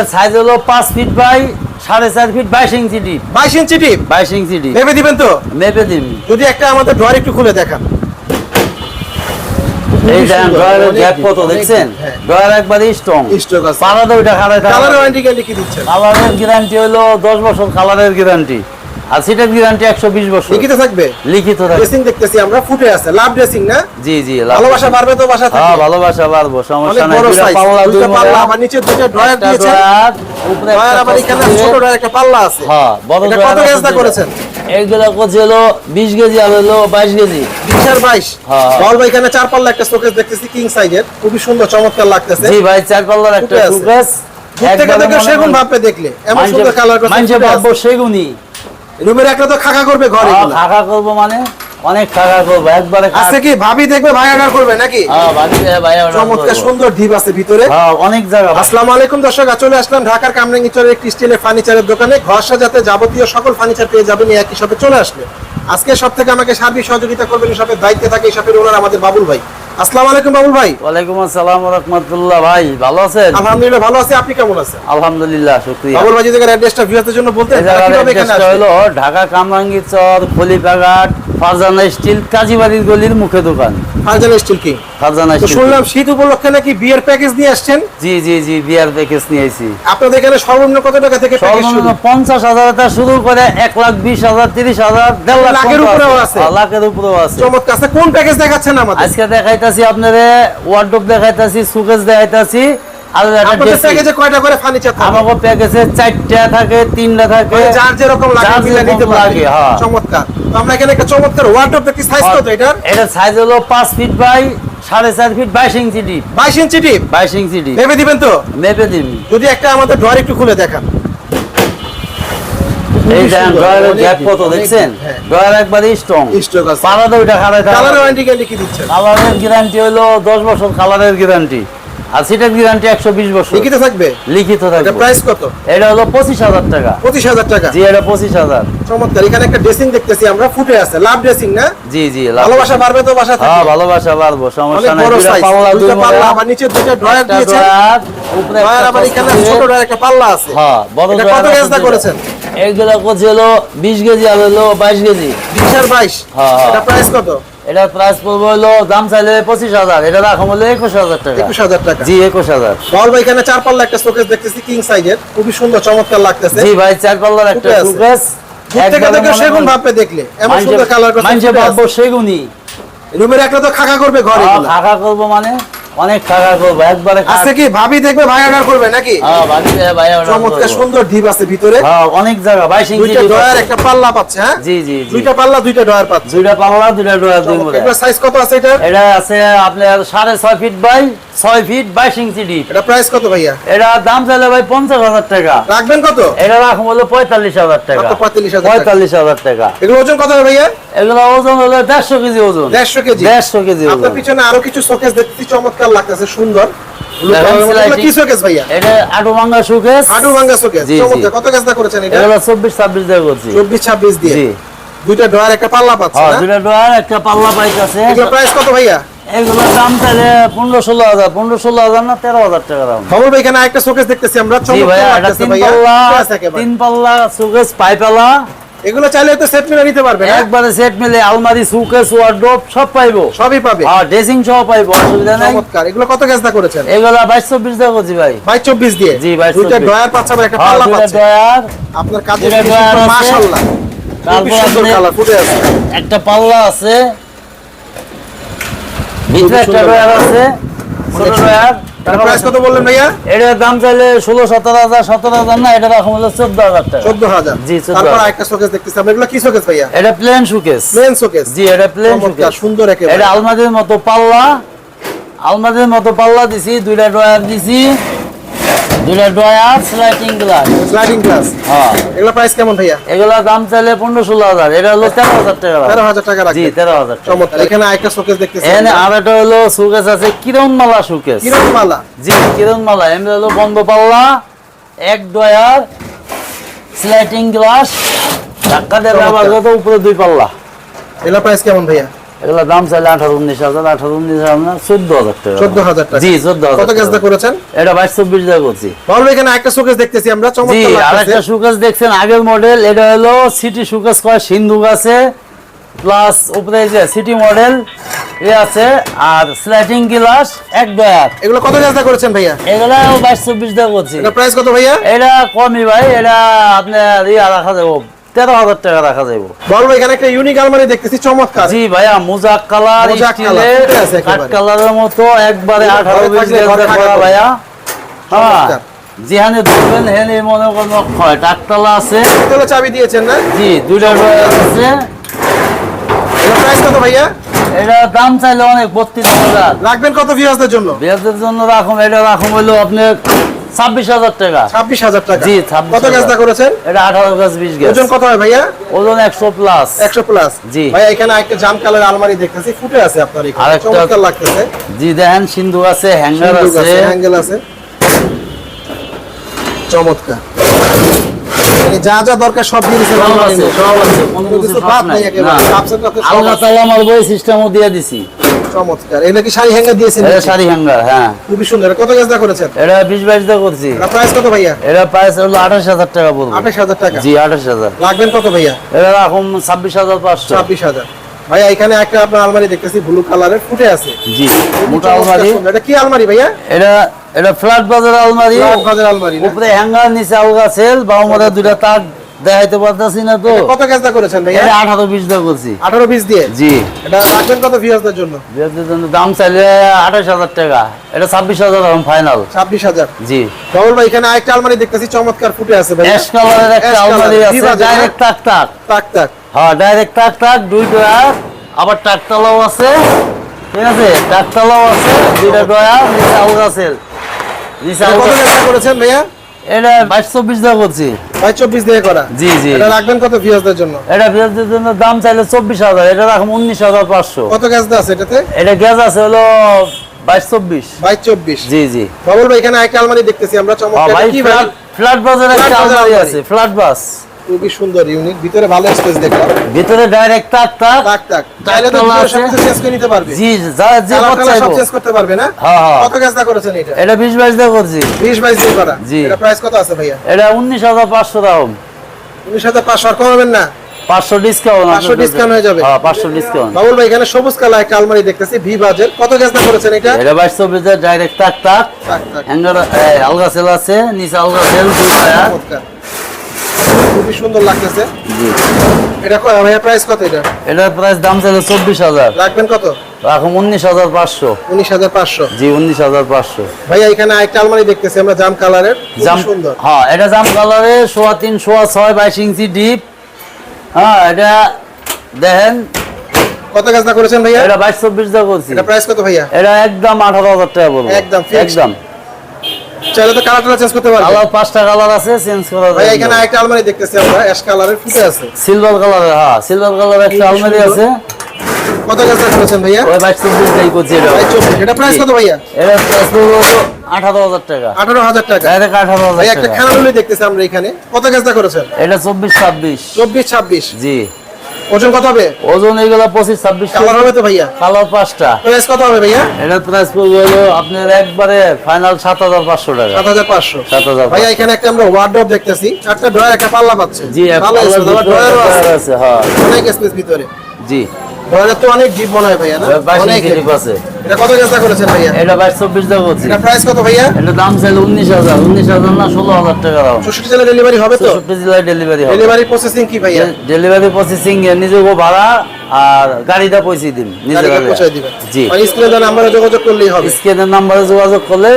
এটা সাইজ হলো 5 feet by সাড়ে চার ফিট বাইশ ইঞ্চি ডিপ বাইশ ইঞ্চি ডিপ বাইশ ইঞ্চি ডিপ মেপে দিবেন তো? মেপে দিন। যদি একটা আমাদের ড্রয়ার একটু খুলে দেখান। এই ড্রয়ারের গ্যাপ কত দেখছেন। ড্রয়ার একবারে স্ট্রং স্ট্রং আছে। পালাতে ওইটা খাড়ায় কালার ওয়ারেন্টি কি দিচ্ছেন? কালারের গ্যারান্টি হলো দশ বছর কালারের গ্যারান্টি আর সিটের গ্যারান্টি একশো বিশ বছর লিখিত থাকবে? লিখিত থাকে ড্রেসিং দেখতেছি আমরা ফুটে আছে। লাভ ড্রেসিং না? জি জি ভালোবাসা বাড়বে তো বাসা হ্যাঁ ভালোবাসা পারব সমস্যা নাই। সাইজ পাল্লা দুইটা পাল্লা আবার নিচে দুইটা ড্রয়ার ড্রয়ার, উপরে ড্রয়ার আবার এখানে ছোট ড্রয়ার একটা পাল্লা আছে। হ্যাঁ বড় ড্রয়ার কত দুইটা। করেছেন? এইগুলো করছে হলো কেজি আর হলো বাইশ কেজি। বিশ আর বাইশ। হ্যাঁ। বল ভাই এখানে চার পাল্লা একটা শোকেস দেখতেছি কিং সাইজের খুবই সুন্দর চমৎকার লাগতেছে। জি ভাই চার পাল্লার একটা আছে। সুকেস দেখে সেগুন ভাববে দেখলে। এমন সুন্দর কালার মানছে করছে ভাববো সেগুনি রুমের একটা তো খাকা করবে ঘরে। খাকা করব মানে? অনেক খাকা করব একবারে আজকে কি ভাবি দেখবে ভাগাগার করবে নাকি? হ্যাঁ চমৎকার সুন্দর ঢিপ আছে ভিতরে। হ্যাঁ অনেক জায়গা আসসালামু আলাইকুম দর্শক চলে আসলাম ঢাকার কামরাঙ্গিচরের একটি স্টিলের ফার্নিচারের দোকানে। ঘর সাজাতে যাবতীয় সকল ফার্নিচার পেয়ে যাবেন একই শপে চলে আসলে। আজকে সব থেকে আমাকে সার্বিক সহযোগিতা করবেন এই শপের দায়িত্বে থাকে এই শপের ওনার আমাদের বাবুল ভাই। আসসালামু আলাইকুম বাবুল ভাই। ওয়ালাইকুম আসসালাম রহমতুল্লাহ ভাই ভালো আছেন? আলহামদুলিল্লাহ ভালো আছি আপনি কেমন আছেন? আলহামদুলিল্লাহ শুক্রিয়া। বাবুল ভাই যদি অ্যাড্রেসটা ভিউয়ারদের জন্য এখানে অ্যাড্রেসটা হলো ঢাকা কামরাঙ্গি চর খলিপাঘাট ফারজানা স্টিল কাজীবাড়ির গলির মুখে দোকান। Farzana steel king? Farzana steel. শুনলাম শীত উপলক্ষে নাকি বিয়ের প্যাকেজ নিয়ে আসছেন? জি জি জি বিয়ার প্যাকেজ নিয়েছি আপনাদের এখানে সর্বনিম্ন কত টাকা থেকে প্যাকেজ শুরু? সর্বনিম্ন পঞ্চাশ হাজার থেকে শুরু করে এক লাখ বিশ হাজার তিরিশ হাজার দেড় লাখ লাখের উপরেও আছে? হ্যাঁ, লাখের উপরেও আছে। চমৎকার। আছে। কোন প্যাকেজ দেখাচ্ছেন আমাদের? আজকে দেখাইতাছি আপনারে ওয়ার্ডরোব দেখাইতাছি সুকেস দেখাইতাছি আর একটা আপনাদের ড্রেসিং প্যাকেজে কয়টা করে ফার্নিচার থাকে? আমাকে প্যাকেজে চারটা থাকে তিনটা থাকে। মানে লাগে নিতে লাগে, হ্যাঁ। চমৎকার। তো আমরা এখানে একটা চমৎকার ওয়ার্ডরোব দেখি সাইজ কত এটার? এটা সাইজ হলো ফিট বাই সাড়ে চার ফিট বাইশ ইঞ্চি ডিপ 22 ইঞ্চি টিপ বাইশ ইঞ্চি ডিপ ভেবে দিবেন তো? মেপে দিন যদি একটা আমাদের ড্রয়ার একটু খুলে দেখান। এই খুবই ড্রয়ারের গ্যাপ কত দেখছেন? হ্যাঁ। ড্রয়ার একবারে স্ট্রং Strong আছে। পালাতে ওইটা খাড়ায় কালার ওয়ারেন্টি কি দিচ্ছেন? কালারের গ্যারান্টি হলো দশ বছর কালারের গ্যারান্টি আর সিটের গ্যারান্টি একশো বিশ বছর। লিখিত থাকবে? লিখিত এটা প্রাইস কত? এটা হলো পঁচিশ হাজার টাকা। পঁচিশ হাজার টাকা? জি এটা পঁচিশ হাজার। চমৎকার এখানে একটা ড্রেসিং দেখতেছি আমরা ফুটে আছে। লাভ ড্রেসিং না? জি জি ভালোবাসা বাড়বে তো বাসা হ্যাঁ ভালোবাসা পারব সমস্যা নাই। বড় পাল্লা দুই পাল্লা মোড়া, নিচে দুইটা ড্রয়ার একটা উপরে ড্রয়ার একটা এখানে ছোট ড্রয়ার একটা পাল্লা আছে। হ্যাঁ বড় ড্রয়ার কত আছে করেছেন? এইগুলো করছে হলো বিশ কেজি আর হলো বাইশ কেজি। বিশ আর বাইশ? হ্যাঁ, হ্যাঁ। এটা প্রাইস কত? এটার প্রাইস পড়বে হলো দাম চাইলে পঁচিশ হাজার। এটা রাখো হলো একুশ হাজার টাকা। একুশ হাজার টাকা। জি একুশ হাজার। বল ভাই এখানে চার পাল্লা একটা শোকেস দেখতেছি কিং সাইজের খুবই সুন্দর চমৎকার লাগতেছে। জি ভাই চার পাল্লার একটা দেখে সেগুন ভাববে দেখলে। এমন সুন্দর কালার আছে। ভাববো সেগুনি রুমের একটা তো খাকা করবে ঘরে হ্যাঁ, এগুলা। খাকা করব মানে? অনেক খাকা করব একবারে আজকে কি ভাবি দেখবে ভাগাগার করবে নাকি? হ্যাঁ ভাবি ভাই চমৎকার সুন্দর ঢিপ আছে ভিতরে। হ্যাঁ অনেক জায়গা। ভাই সিং দুইটা ডয়ার একটা পাল্লা পাচ্ছে হ্যাঁ? জি জি দুইটা পাল্লা দুইটা ড্রয়ার পাচ্ছে। দুইটা পাল্লা দুইটা ড্রয়ার দুই মোড়া। সাইজ কত আছে এটা এটা আছে আপনার সাড়ে ছয় ফিট বাই ছয় ফিট বাইশ ইঞ্চি ডিপ এটা প্রাইস কত ভাইয়া? এটা দাম চাইলে ভাই পঞ্চাশ হাজার টাকা। রাখবেন কত? এটা রাখুন হলো পঁয়তাল্লিশ হাজার টাকা। মাত্র 45,000 টাকা। পঁয়তাল্লিশ হাজার টাকা। এগুলো ওজন কত হবে ভাইয়া? এগুলো ওজন হলো দেড়শো কেজি ওজন। দেড়শো কেজি। দেড়শো কেজি আপনার পিছনে আরও কিছু শোকেস দেখতে চমৎকার লাগতেছে সুন্দর। চব্বিশ ছাব্বিশ দিয়ে দুইটা একটা পাল্লা পাচ্ছে হ্যাঁ না? দুটা ড্রয়ার একটা পাল্লা পাইক আছে প্রাইস কত ভাইয়া? এগুলোর দাম চাইলে পনেরো ষোলো হাজার পনেরো ষোলো হাজার না তেরো হাজার টাকা দাম। খবর ভাই এখানে একটা শোকেস দেখতেছি আমরা জি চমৎকার ভাইয়া এটা লাগতেছে তিন পাল্লা ঠিক আছে একেবারে। তিন পাল্লা সুকেস পাইপালা এগুলো চাইলে তো সেট মিলে নিতে পারবে একবারে সেট মিলে আলমারি সুকেস ওয়ার্ড্রোপ সব পাইবো। সবই পাবে। আর ড্রেসিং সহ পাইবো অসুবিধা নাই। চমৎকার। এগুলো কত করেছেন? এগুলা দিয়ে করছি ভাই। বাইশ চব্বিশ দিয়ে? জি, 22 দুইটা 24 ড্রয়ার একটা হ্যাঁ, পাল্লা আপনার। মাশাআল্লাহ। তারপর আপনি- একটা পাল্লা আছে। ভিতরে একটা ড্রয়ার আছে ছোট ড্রয়ার প্রাইস কত বললেন ভাইয়া? এটার দাম চাইলে ষোলো সতেরো হাজার সতেরো হাজার না এটা রাখুন হলো চোদ্দ হাজার টাকা। চোদ্দ হাজার। জি, তারপর একটা শোকেস দেখতেছি আমরা। এগুলো কি শোকেস ভাইয়া? এটা প্লেন শোকেস জি এটা প্লেন চমৎকার সুন্দর একেবারে। এটা আলমারির মতো পাল্লা। আলমারির মতো পাল্লা দিছি দুইটা ড্রয়ার দিছি। দুইটা drawer sliding glass sliding glass হ্যাঁ। এগুলো প্রাইস কেমন ভাইয়া? এগুলোর দাম চাইলে পনেরো ষোলো হাজার। এটা হলো তেরো হাজার টাকা দাম। তেরো হাজার টাকা জি রাখবে তেরো হাজার টাকা। চমৎকার। এখানে একটা শোকেস দেখতেছি এখানে আমরা। আর একটা হলো সুকেস আছে কিরণমালা সুকেস কিরণ মালা জি কিরণমালা। এমনি হলো বন্ধ পাল্লা এক ডয়ার স্লাইডিং গ্লাস ধাক্কা চমৎকার। উপরে দুই পাল্লা। এগুলো প্রাইস কেমন ভাইয়া? এগুলো দাম চাইলে আঠারো উনিশ হাজার আঠারো উনিশ হাজার না চোদ্দ হাজার টাকা 14,000 টাকা। জি চোদ্দ হাজার গ্যাসটা টাকা। করেছেন? এটা বাইশ চব্বিশ টাকা করছি। বাবুল এখানে একটা শোকেস দেখতেছি আমরা জি চমৎকার আর একটা সুকাস দেখছেন আগের মডেল এটা হলো সিটি সুকাস কয়? সিন্ধু আছে প্লাস উপরে যে সিটি মডেল এ আছে আর স্লাইডিং গ্লাস এক ডয়ার এগুলো কত গ্যাসটা করেছেন ভাইয়া? এগুলা বাইশ চব্বিশ টাকা করছি। প্রাইস কত ভাইয়া? এটা কমই ভাই এটা আপনার ইয়া রাখা যাব। তেরো হাজার টাকা রাখা যাব বাবুল ভাই, এখানে একটা ইউনিক আলমারি দেখতেছি চমৎকার। জি ভাইয়া মোজাক কালার একেবারে। কালারের মতো একবারে আঠারো বিশ। ভাইয়া। হ্যাঁ যেখানে ধরবেন হেনে মনে করেন হয় টাকতলা আছে। চাবি দিয়েছেন না? জি দুইটা আছে। প্রাইস কত ভাইয়া? এটা দাম চাইলে অনেক বত্রিশ হাজার। রাখবেন কত ভিউয়ার্সদের জন্য? বিয়েদের জন্য রাখুন এটা রাখুন হইল আপনার ছাব্বিশ হাজার টাকা। ছাব্বিশ হাজার টাকা। জি, কত গ্যাসটা করেছেন? এটা আঠারো গাছ বিশ গাছ ওজন কত হয় ভাইয়া? ওজন একশো প্লাস একশো প্লাস জি। ভাইয়া এখানে একটা জাম কালার আলমারি দেখতেছি ফুটে আছে আপনার এখানে। আরেকটা- চমৎকার লাগতেছে। জি দেখেন সিন্ধু আছে হ্যাঙ্গার আছে। হ্যাঙ্গেল আছে। চমৎকার। যা যা দরকার সব দিয়ে দিয়েছে সব আছে কোনো কিছু বাদ নাই একেবারে। আলগা তালা সিস্টেমও দিয়ে দিছি। চমৎকার। এগুলো কি শাড়ি হ্যাঙ্গার দিয়েছেন এটা শাড়ি হ্যাঙ্গার হ্যাঁ। খুবই সুন্দর। কত গ্যাসটা করেছেন? এটা বিশ বাইশ টাকা করছি। এটা প্রাইস কত ভাইয়া? এটা প্রাইস হলো আঠাশ হাজার টাকা পড়বে আঠাশ হাজার টাকা? জি আঠাশ হাজার। লাগবেন কত ভাইয়া? এটা পাঁচশো। ছাব্বিশ হাজার। ভাইয়া এখানে একটা আপনার আলমারি দেখতেছি ব্লু কালারের ফুটে আছে। জি মোটা আলমারি। এটা কি আলমারি ভাইয়া? এটা এটা ফ্ল্যাট বাজার আলমারি। লাল বাজার আলমারি উপরে হ্যাঙ্গার নিচে আলগা সেল বাউ মধ্যে দুইটা তাক দেখাইতে পারতেছি না তো। কত গ্যাসটা করেছেন এটা আঠারো বিশ টাকা করছি। আঠারো পিস দিয়ে? জি। এটা রাখবেন কত জন্য? জন্য দাম চাইলে আঠাশ হাজার টাকা। এটা ছাব্বিশ হাজার এখন ফাইনাল ছাব্বিশ হাজার। জি। ডবল ভাই এখানে আরেকটা আলমারি দেখতেছি চমৎকার ফুটে আছে ভাই অ্যাশ কালারের একটা আলমারি আছে ডাইরেক্ট টাক টাক তাক তাক। হ্যাঁ ডাইরেক্ট টাক টাক দুই ডয়ার আবার টাকতলাও আছে। ঠিক আছে? টাকতলাও আছে দুইটা ডয়ার নিচে আলগা সেল নিচে এটা কত আলগা করেছেন ভাইয়া? এটা বাইশ চব্বিশ টাকা করছি। ভাই চব্বিশ দিয়ে করা। জি জি। এটা রাখবেন কত জন্য? এটা বিয়ের জন্য দাম চাইলে চব্বিশ হাজার এটা রাখুন উনিশ হাজার পাঁচশো। কত গ্যাস আছে এটাতে? এটা গ্যাস আছে হলো বাইশ চব্বিশ। বাইশ চব্বিশ। জি জি। ভাই এখানে একটা আলমারি দেখতেছি আমরা চমৎকার। কি ভাই? ফ্ল্যাট ফ্ল্যাট বাজার একটা আলমারি আলমারি। আছে ফ্ল্যাট বাস। খুবই সুন্দর ইউনিক ভিতরে ভালো স্পেস দেখলাম। ভিতরে ডাইরেক্ট তাক তাক। তাক তাক। চাইলে তো। সবকিছু চেঞ্জ করে নিতে পারবে। জি যা যে পথ সব চেঞ্জ করতে পারবে না? হ্যাঁ হ্যাঁ। কত গ্যাসটা করেছেন এটা? এটা বিশ বাইশ টাকা করছি। বিশ বাইশ দিয়ে করা। জি। এটা প্রাইস কত আছে ভাইয়া? এটা উনিশ হাজার পাঁচশো দাম। উনিশ হাজার পাঁচশো আর কমাবেন না? পাঁচশো ডিসকাউন্ট 500 discount হয়ে যাবে? হ্যাঁ পাঁচশো ডিসকাউন্ট বাবুল ভাই এখানে সবুজ কালার একটা আলমারি দেখতেছি ভি বাজের। কত গ্যাসটা করেছেন এটা? এটা বাইশ চব্বিশ ডাইরেক্ট তাক তাক। তাক তাক। আলগা সেল আছে নিচে আলগা সেল দুই চমৎকার। খুবই সুন্দর লাগতেছে। এটা ভাইয়া প্রাইস কত এটা? এটার প্রাইস দাম চাইলে চব্বিশ হাজার। রাখবেন কত? এখন উনিশ হাজার পাঁচশো। উনিশ হাজার পাঁচশো। জি উনিশ হাজার পাঁচশো। ভাইয়া এখানে একটা আলমারি দেখতেছি আমরা জাম কালারের জাম সুন্দর। হ্যাঁ এটা জাম কালারে সোয়া তিন সোয়া ছয় বাইশ ইঞ্চি ডিপ হ্যাঁ এটা দেখেন। কত গ্যাসটা করেছেন ভাইয়া? এটা বাইশ চব্বিশ টাকা করছি এটা প্রাইস কত ভাইয়া? এটা একদম আঠারো হাজার টাকা বলব। একদম? একদম। চাইলে তো কালার চেঞ্জ করতে পারবে। কালার পাঁচটা কালার আছে চেঞ্জ করা ভাইয়া এখানে একটা আলমারি দেখতেছি আমরা অ্যাশ কালারের ফুটে আছে। সিলভার কালারের হ্যাঁ সিলভার কালার একটা আলমারি আছে। কত গ্যাসটা করেছেন ভাইয়া? ওই টাই করছি এটা। প্রাইস কত ভাইয়া? এটা প্রাইস আঠারো হাজার টাকা। আঠারো হাজার টাকা। ডাইরেক্ট আঠারো ভাই হাজার একটা টাকা। খানাগুলি দেখতেছি আমরা এখানে। কত গ্যাসটা করেছেন? এটা চব্বিশ ছাব্বিশ। চব্বিশ ছাব্বিশ। জি। ওজন কত হবে? ওজন এইগুলো পঁচিশ ছাব্বিশ কালার হবে তো ভাইয়া। কালার পাঁচটা। প্রাইস কত হবে ভাইয়া? এটার প্রাইস পড়বে হলো আপনার একবারে ফাইনাল সাত হাজার পাঁচশো টাকা। সাত হাজার পাঁচশো। সাত হাজার ভাইয়া এখানে একটা আমরা ওয়ার্ডরোব দেখতেছি। একটা ড্রয়ার একটা পাল্লা পাচ্ছে। জি আছে। ড্রয়ার আছে হ্যাঁ। অনেক স্পেস ভিতরে। জি। ড্রয়ারের তো অনেক ডিপ মনে হয় ভাইয়া না? অনেক ডিপ আছে। এটা কত গ্যাসটা করেছেন ভাইয়া? এটা বাইশ চব্বিশ টাকা করছি এটা প্রাইস কত ভাইয়া? এটা দাম চাইলে উনিশ হাজার উনিশ হাজার না ষোলো হাজার টাকা দাম। চৌষট্টি জেলা ডেলিভারি হবে তো? চৌষট্টি জেলায় ডেলিভারি হবে। ডেলিভারি প্রসেসিং কি ভাইয়া? ডেলিভারি প্রসেসিং ভাড়া আর গাড়িটা পৌঁছে দিন নিজের জি। মানে নাম্বারে যোগাযোগ করলেই হবে। স্ক্রিনের নাম্বারে যোগাযোগ করলে